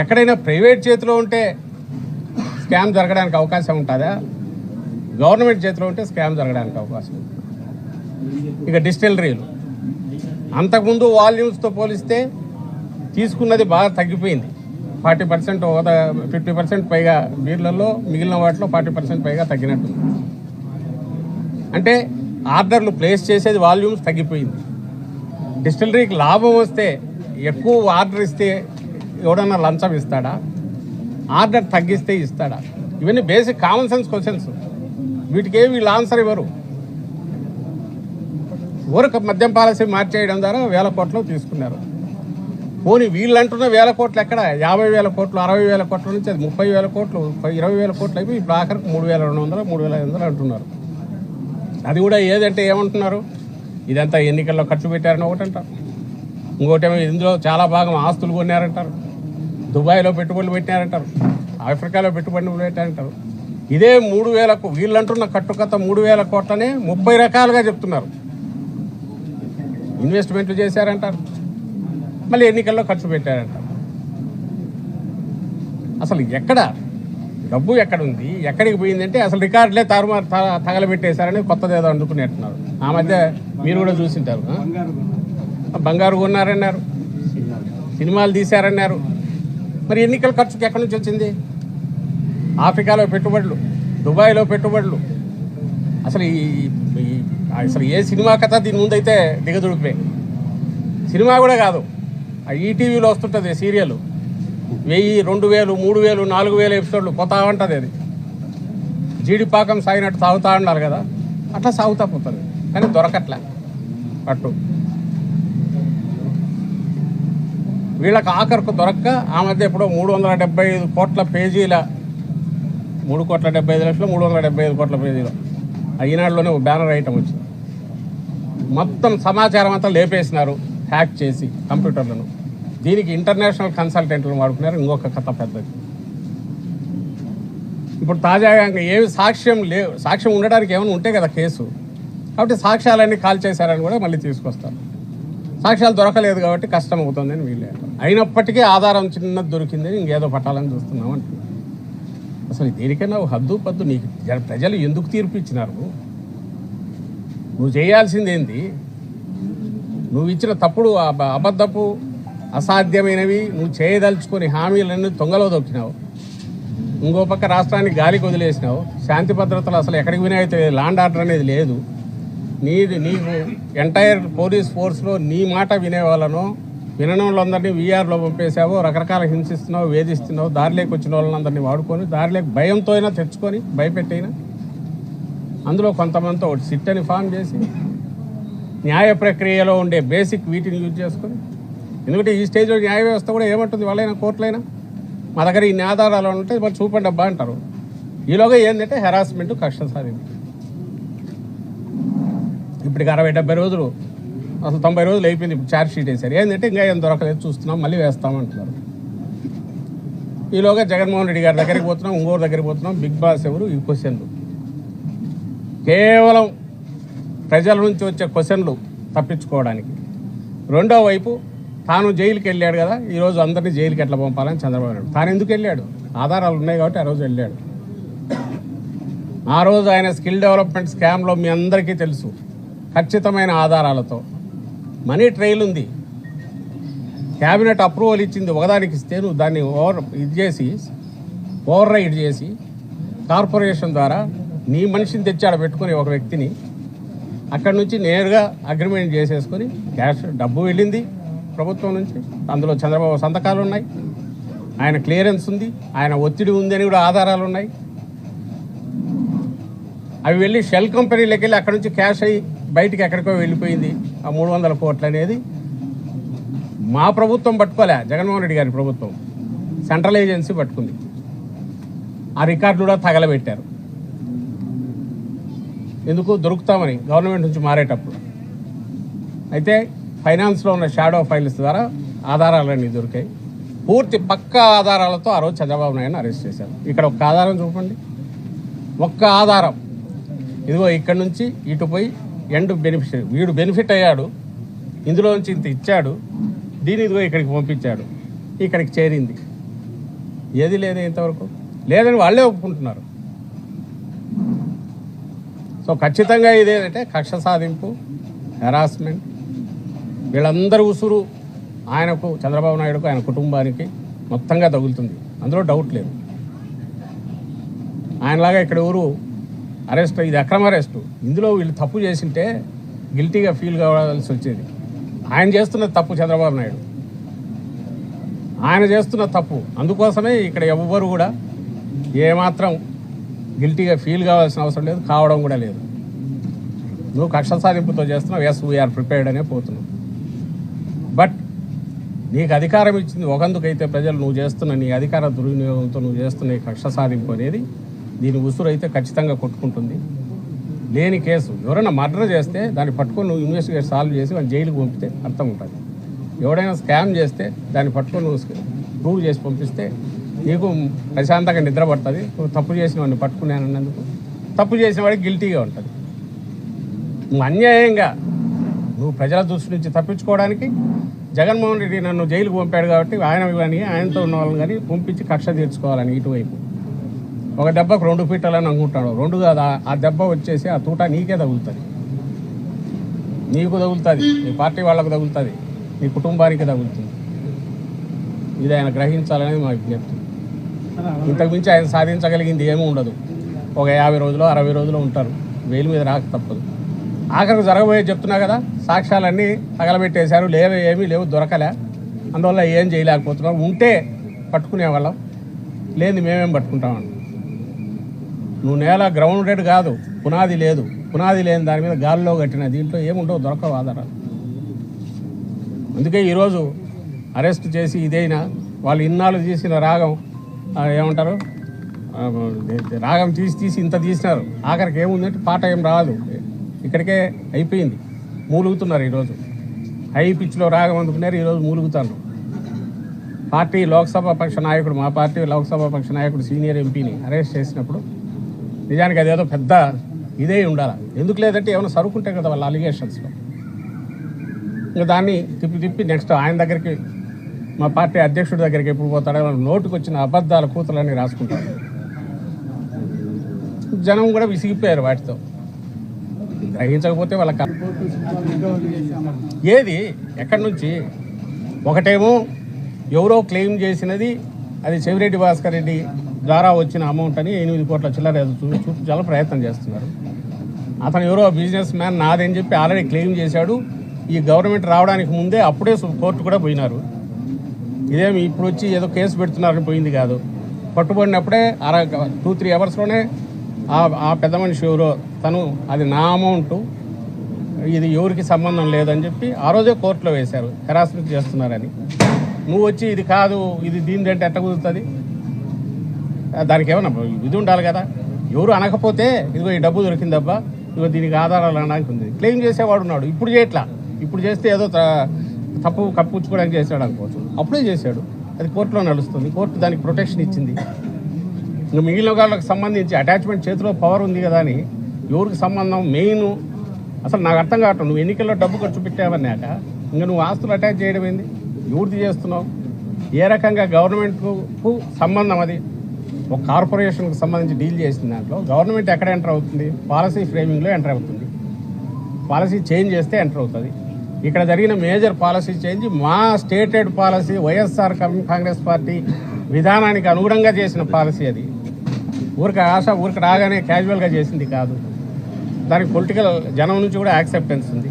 ఎక్కడైనా ప్రైవేట్ చేతిలో ఉంటే స్కామ్ జరగడానికి అవకాశం ఉంటుందా? గవర్నమెంట్ చేతిలో ఉంటే స్కామ్ జరగడానికి అవకాశం ఉంది. ఇక డిస్టిలరీలు అంతకుముందు వాల్యూమ్స్తో పోలిస్తే తీసుకున్నది బాగా తగ్గిపోయింది. ఫార్టీ పర్సెంట్ ఫిఫ్టీ పర్సెంట్ పైగా బీర్లలో మిగిలిన వాటిలో ఫార్టీ పర్సెంట్ పైగా తగ్గినట్టు అంటే ఆర్డర్లు ప్లేస్ చేసేది వాల్యూమ్స్ తగ్గిపోయింది. డిస్టిలరీకి లాభం వస్తే ఎక్కువ ఆర్డర్ ఇస్తే ఎవడన్నా లంచం ఇస్తాడా? ఆర్డర్ తగ్గిస్తే ఇస్తాడా? ఇవన్నీ బేసిక్ కామన్ సెన్స్ క్వశ్చన్స్ వీటికి వీళ్ళు ఆన్సర్ ఇవ్వరు. ఊరక మద్యం పాలసీ మార్చేయడం ద్వారా వేల కోట్లు తీసుకున్నారు. పోనీ వీళ్ళు అంటున్న వేల కోట్లు ఎక్కడ? యాభై వేల కోట్లు అరవై వేల కోట్ల నుంచి అది ముప్పై వేల కోట్లు ఇరవై వేల కోట్లు అయిపోయి ఇప్పుడు ఆఖరికి మూడు వేల రెండు వందలు మూడు వేల ఐదు వందలు అంటున్నారు. అది కూడా ఏదంటే ఏమంటున్నారు? ఇదంతా ఎన్నికల్లో ఖర్చు పెట్టారని ఒకటి అంటారు ఇంకోటేమో ఇందులో చాలా భాగం ఆస్తులు కొన్నారంటారు. దుబాయ్లో పెట్టుబడులు పెట్టారంటారు ఆఫ్రికాలో పెట్టుబడులు పెట్టారంటారు ఇదే మూడు వేలకు వీళ్ళంటున్న కట్టుకథ మూడు వేల కోట్లనే ముప్పై రకాలుగా చెప్తున్నారు. ఇన్వెస్ట్మెంట్లు చేశారంటారు. మళ్ళీ ఎన్నికల్లో ఖర్చు పెట్టారంటారు. అసలు ఎక్కడ డబ్బు ఎక్కడ ఉంది ఎక్కడికి పోయిందంటే అసలు రికార్డులే తారుమారు తగలబెట్టేశారని కొత్తది ఏదో అందుకునేట్టున్నారు. ఆ మధ్య మీరు కూడా చూసింటారు? బంగారు కొన్నారన్నారు. సినిమాలు తీశారన్నారు. మరి ఎన్నికల ఖర్చుకి ఎక్కడి నుంచి వచ్చింది? ఆఫ్రికాలో పెట్టుబడులు దుబాయ్లో పెట్టుబడులు. అసలు ఈ అసలు ఏ సినిమా కథ దీని ముందైతే దిగదుడిపే సినిమా కూడా కాదు. ఆ ఈటీవీలో వస్తుంటుంది సీరియల్. వెయ్యి రెండు వేలు మూడు వేలు నాలుగు వేలు ఎపిసోడ్లు పోతా ఉంటుంది అది. జీడిపాకం సాగినట్టు సాగుతా ఉండాలి కదా. అట్లా సాగుతా పోతుంది. కానీ దొరకట్లే. పట్టు. వీళ్ళకి ఆఖరుకు దొరక్క ఆ మధ్య ఎప్పుడో మూడు వందల డెబ్బై ఐదు కోట్ల పేజీల మూడు కోట్ల డెబ్బై ఐదు లక్షలు మూడు వందల డెబ్బై ఐదు కోట్ల పేజీలు. ఆ ఈనాడులోనే ఒక బ్యానర్ ఐటమ్ వచ్చింది. మొత్తం సమాచారం అంతా లేపేసినారు హ్యాక్ చేసి కంప్యూటర్లను. దీనికి ఇంటర్నేషనల్ కన్సల్టెంట్లను వాడుకున్నారు ఇంకొక కథ పెద్దది. ఇప్పుడు తాజాగా ఏమి సాక్ష్యం లేవు సాక్ష్యం ఉండడానికి ఏమైనా ఉంటే కదా కేసు. కాబట్టి సాక్ష్యాలన్నీ కాల్ చేశారని కూడా మళ్ళీ తీసుకొస్తారు. సాక్ష్యాలు దొరకలేదు కాబట్టి కష్టం అవుతుందని వీళ్ళే అయినప్పటికీ ఆధారం చిన్నది దొరికిందని ఇంకేదో పట్టాలని చూస్తున్నాం అంటున్నారు అసలు దేనికైనా హద్దు పద్దు నీకు జ- ప్రజలు ఎందుకు తీర్పు ఇచ్చినారు? నువ్వు చేయాల్సిందేంది నువ్వు ఇచ్చిన తప్పుడు అబద్ధపు అసాధ్యమైనవి నువ్వు చేయదలుచుకొని హామీలన్నీ తొంగలో దొక్కినావు. ఇంకో పక్క రాష్ట్రానికి గాలికి వదిలేసినావు. శాంతి భద్రతలు అసలు ఎక్కడికి వినాయితే లాండ్ ఆర్డర్ అనేది లేదు. నీది నీకు ఎంటైర్ పోలీస్ ఫోర్స్లో నీ మాట వినేవాళ్ళనో వినని వాళ్ళందరినీ వీఆర్లో పంపేసావు రకరకాల హింసిస్తున్నావు వేధిస్తున్నావు దారిలోకి వచ్చిన వాళ్ళందరినీ వాడుకొని దారిలోకి భయంతో అయినా తెచ్చుకొని భయపెట్టైనా? అందులో కొంతమందితో ఒకటి సిట్ అని ఫామ్ చేసి న్యాయ ప్రక్రియలో ఉండే బేసిక్ వీటిని యూజ్ చేసుకొని ఎందుకంటే ఈ స్టేజ్లో న్యాయ వ్యవస్థ కూడా ఏమంటుంది? వాళ్ళైనా కోర్టులైనా? మా దగ్గర ఇన్ని ఆధారాలు ఉంటే మరి చూపండి అబ్బా అంటారు. ఈలోగా ఏంటంటే హెరాస్మెంట్ కష్టం సాధింపు ఇప్పటికి అరవై డెబ్బై రోజులు అసలు తొంభై రోజులు అయిపోయింది ఇప్పుడు ఛార్జ్ షీట్ వేశారు. ఏంటంటే ఇంకా ఏం దొరకలేదు చూస్తున్నాం మళ్ళీ వేస్తామంటున్నారు ఈలోగా జగన్మోహన్ రెడ్డి గారి దగ్గరికి పోతున్నాం ఇంకోరు దగ్గరికి పోతున్నాం బిగ్ బాస్ ఎవరు? ఈ క్వశ్చన్లు. కేవలం ప్రజల నుంచి వచ్చే క్వశ్చన్లు తప్పించుకోవడానికి. రెండో వైపు తాను జైలుకి వెళ్ళాడు కదా ఈరోజు అందరినీ జైలుకి ఎట్లా పంపాలని చంద్రబాబు నాయుడు. తాను ఎందుకు వెళ్ళాడు? ఆధారాలు ఉన్నాయి కాబట్టి ఆ రోజు వెళ్ళాడు. ఆ రోజు ఆయన స్కిల్ డెవలప్మెంట్ స్కామ్లో మీ అందరికీ తెలుసు. ఖచ్చితమైన ఆధారాలతో. మనీ ట్రైల్ ఉంది. క్యాబినెట్ అప్రూవల్ ఇచ్చింది ఒకదానికి ఇస్తే నువ్వు దాన్ని ఓవర్ ఇది చేసి ఓవర్ రైడ్ చేసి కార్పొరేషన్ ద్వారా నీ మనిషిని తెచ్చి ఆడ పెట్టుకుని ఒక వ్యక్తిని అక్కడి నుంచి నేరుగా అగ్రిమెంట్ చేసేసుకొని క్యాష్ డబ్బు వెళ్ళింది ప్రభుత్వం నుంచి. అందులో చంద్రబాబు సంతకాలు ఉన్నాయి. ఆయన క్లియరెన్స్ ఉంది. ఆయన ఒత్తిడి ఉంది అని కూడా ఆధారాలు ఉన్నాయి. అవి వెళ్ళి షెల్ కంపెనీలకు వెళ్ళి అక్కడ నుంచి క్యాష్ అయ్యి బయటికి ఎక్కడికో వెళ్ళిపోయింది. ఆ మూడు వందల కోట్లు అనేది మా ప్రభుత్వం పట్టుకోలే జగన్మోహన్ రెడ్డి గారి ప్రభుత్వం. సెంట్రల్ ఏజెన్సీ పట్టుకుంది. ఆ రికార్డు కూడా తగలబెట్టారు. ఎందుకు? దొరుకుతామని గవర్నమెంట్ నుంచి మారేటప్పుడు. అయితే ఫైనాన్స్లో ఉన్న షాడో ఫైల్స్ ద్వారా ఆధారాలన్నీ దొరికాయి. పూర్తి పక్క ఆధారాలతో ఆ రోజు చంద్రబాబు నాయుడు అరెస్ట్ చేశారు. ఇక్కడ ఒక్క ఆధారం చూపండి. ఒక్క ఆధారం. ఇదిగో ఇక్కడ నుంచి ఇటు పోయి ఎండ్ బెనిఫిషరీ వీడు బెనిఫిట్ అయ్యాడు ఇందులోంచి ఇంత ఇచ్చాడు దీని ఇదిగో ఇక్కడికి పంపించాడు ఇక్కడికి చేరింది. ఏది లేదు ఇంతవరకు? లేదని వాళ్ళే ఒప్పుకుంటున్నారు. సో ఖచ్చితంగా ఇదేంటంటే కక్ష సాధింపు హెరాస్మెంట్ వీళ్ళందరూ ఉసురు. ఆయనకు చంద్రబాబు నాయుడుకు ఆయన కుటుంబానికి మొత్తంగా తగులుతుంది. అందులో డౌట్ లేదు. ఆయనలాగా ఇక్కడ ఊరు అరెస్ట్ ఇది అక్రమ అరెస్టు. ఇందులో వీళ్ళు తప్పు చేసింటే గిల్టీగా ఫీల్ కావాల్సి వచ్చేది. ఆయన చేస్తున్న తప్పు చంద్రబాబు నాయుడు. ఆయన చేస్తున్న తప్పు. అందుకోసమే ఇక్కడ ఎవ్వరు కూడా ఏమాత్రం గిల్టీగా ఫీల్ కావాల్సిన అవసరం లేదు కావడం కూడా లేదు. నువ్వు కక్ష సాధింపుతో చేస్తున్నావు ఎస్ వీఆర్ ప్రిపేర్డ్ అనే పోతున్నావు. బట్ నీకు అధికారం ఇచ్చింది ఒకందుకైతే ప్రజలు నువ్వు చేస్తున్న నీ అధికార దుర్వినియోగంతో నువ్వు చేస్తున్న ఈ కక్ష సాధింపు అనేది దీని ఉసురు అయితే ఖచ్చితంగా కొట్టుకుంటుంది. లేని కేసు. ఎవరైనా మర్డర్ చేస్తే దాన్ని పట్టుకొని నువ్వు ఇన్వెస్టిగేట్ సాల్వ్ చేసి వాళ్ళు జైలుకి పంపితే అర్థం ఉంటుంది ఎవడైనా స్కామ్ చేస్తే దాన్ని పట్టుకొని నువ్వు ప్రూవ్ చేసి పంపిస్తే నీకు ప్రశాంతంగా నిద్ర పడుతుంది. నువ్వు తప్పు చేసిన వాడిని పట్టుకున్నానన్నందుకు తప్పు చేసిన వాడికి గిల్టీగా ఉంటుంది. నువ్వు అన్యాయంగా నువ్వు ప్రజల దృష్టి నుంచి తప్పించుకోవడానికి జగన్మోహన్ రెడ్డి నన్ను జైలుకు పంపాడు కాబట్టి ఆయన కానీ ఆయనతో ఉన్న వాళ్ళని కానీ పంపించి కక్ష తీర్చుకోవాలని ఇటువైపు. ఒక దెబ్బకు రెండు పీటలని అనుకుంటాడు. రెండు కాదు ఆ- దెబ్బ వచ్చేసి ఆ తూట నీకే తగులుతుంది. నీకు తగులుతుంది నీ పార్టీ వాళ్ళకు తగులుతుంది నీ కుటుంబానికి తగులుతుంది. ఇది ఆయన గ్రహించాలనేది మా విజ్ఞప్తి. ఇంతకుమించి ఆయన సాధించగలిగింది ఏమీ ఉండదు. ఒక యాభై రోజులు అరవై రోజులు ఉంటారు. వేలు మీద రాక తప్పదు. ఆఖరికి జరగబోయే చెప్తున్నా కదా సాక్ష్యాలన్నీ తగలబెట్టేశారు లేవే ఏమీ లేవు దొరకలే. అందువల్ల ఏం చేయలేకపోతున్నాం. ఉంటే పట్టుకునే వాళ్ళం లేని మేమేం పట్టుకుంటామండి. నువ్వు నేల గ్రౌండెడ్ కాదు పునాది లేదు. పునాది లేని దాని మీద గాల్లో కట్టిన దీంట్లో ఏముండవు దొరకవు ఆధారాలు. అందుకే ఈరోజు అరెస్ట్ చేసి ఇదైనా వాళ్ళు ఇన్నాళ్ళు తీసిన రాగం ఏమంటారు? రాగం తీసి తీసి ఇంత తీసినారు. ఆఖరికి ఏముందంటే పాట ఏం రాదు. ఇక్కడికే అయిపోయింది. మూలుగుతున్నారు ఈరోజు. హై పిచ్లో రాగం అందుకున్నారు ఈరోజు మూలుగుతారు పార్టీ లోక్సభ పక్ష నాయకుడు మా పార్టీ లోక్సభ పక్ష నాయకుడు సీనియర్ ఎంపీని అరెస్ట్ చేసినప్పుడు నిజానికి అదేదో పెద్ద ఇదే ఉండాలి? ఎందుకు లేదంటే ఏమైనా సరుకుంటాయి కదా వాళ్ళ అలిగేషన్స్లో ఇంకా దాన్ని తిప్పి తిప్పి నెక్స్ట్ ఆయన దగ్గరికి మా పార్టీ అధ్యక్షుడి దగ్గరికి ఎప్పుడు పోతాడో నోటుకు వచ్చిన అబద్ధాల కూతులన్నీ రాసుకుంటారు. జనం కూడా విసిగిపోయారు వాటితో. గ్రహించకపోతే వాళ్ళకి ఏది? ఎక్కడి నుంచి? ఒకటేమో ఎవరో క్లెయిమ్ చేసినది అది చెవిరెడ్డి భాస్కర్ రెడ్డి ద్వారా వచ్చిన అమౌంట్ అని ఎనిమిది కోట్ల చిల్లర చూపించాలని ప్రయత్నం చేస్తున్నారు. అతను ఎవరో బిజినెస్ మ్యాన్ నాదని చెప్పి ఆల్రెడీ క్లెయిమ్ చేశాడు. ఈ గవర్నమెంట్ రావడానికి ముందే అప్పుడే కోర్టు కూడా పోయినారు. ఇదేమి ఇప్పుడు వచ్చి ఏదో కేసు పెడుతున్నారని పోయింది కాదు. పట్టుబడినప్పుడే అర టూ త్రీ అవర్స్లోనే ఆ ఆ పెద్ద మనిషి ఎవరో తను అది నా అమౌంట్ ఇది ఎవరికి సంబంధం లేదని చెప్పి ఆ రోజే కోర్టులో వేశారు. హెరాస్మెంట్ చేస్తున్నారని. నువ్వు వచ్చి ఇది కాదు ఇది దీని రేట్ ఎట్ట కుదురుతుంది? దానికి ఏమన్నా ఇది ఉండాలి కదా. ఎవరు అనకపోతే ఇదిగో ఈ డబ్బు దొరికిందబ్బా ఇదిగో దీనికి ఆధారాలు అనడానికి ఉంది. క్లెయిమ్ చేసేవాడు ఉన్నాడు. ఇప్పుడు చేయట్లా ఇప్పుడు చేస్తే ఏదో తప్పు కప్పుచ్చుకోవడానికి చేశాడు అనుకోవచ్చు. అప్పుడే చేశాడు. అది కోర్టులో నడుస్తుంది. కోర్టు దానికి ప్రొటెక్షన్ ఇచ్చింది. ఇంకా మిగిలిన వాళ్ళకి సంబంధించి అటాచ్మెంట్ చేతిలో పవర్ ఉంది కదా అని ఎవరికి సంబంధం? మెయిన్ అసలు నాకు అర్థం కావటం నువ్వు ఎన్నికల్లో డబ్బు ఖర్చు పెట్టావన్నాక ఇంకా నువ్వు ఆస్తులు అటాచ్ చేయడం ఏంది? ఎవరిది చేస్తున్నావు? ఏ రకంగా గవర్నమెంట్కు సంబంధం అది? ఒక కార్పొరేషన్కి సంబంధించి డీల్ చేసిన దాంట్లో గవర్నమెంట్ ఎక్కడ ఎంటర్ అవుతుంది? పాలసీ ఫ్రేమింగ్లో ఎంటర్ అవుతుంది. పాలసీ చేంజ్ చేస్తే ఎంటర్ అవుతుంది. ఇక్కడ జరిగిన మేజర్ పాలసీ చేంజ్ మా stated policy YSR Congress party విధానానికి అనుగుణంగా చేసిన పాలసీ అది. ఊరికి ఆశ ఊరికి రాగానే క్యాజువల్గా చేసింది కాదు. దానికి పొలిటికల్ జనం నుంచి కూడా యాక్సెప్టెన్స్ ఉంది.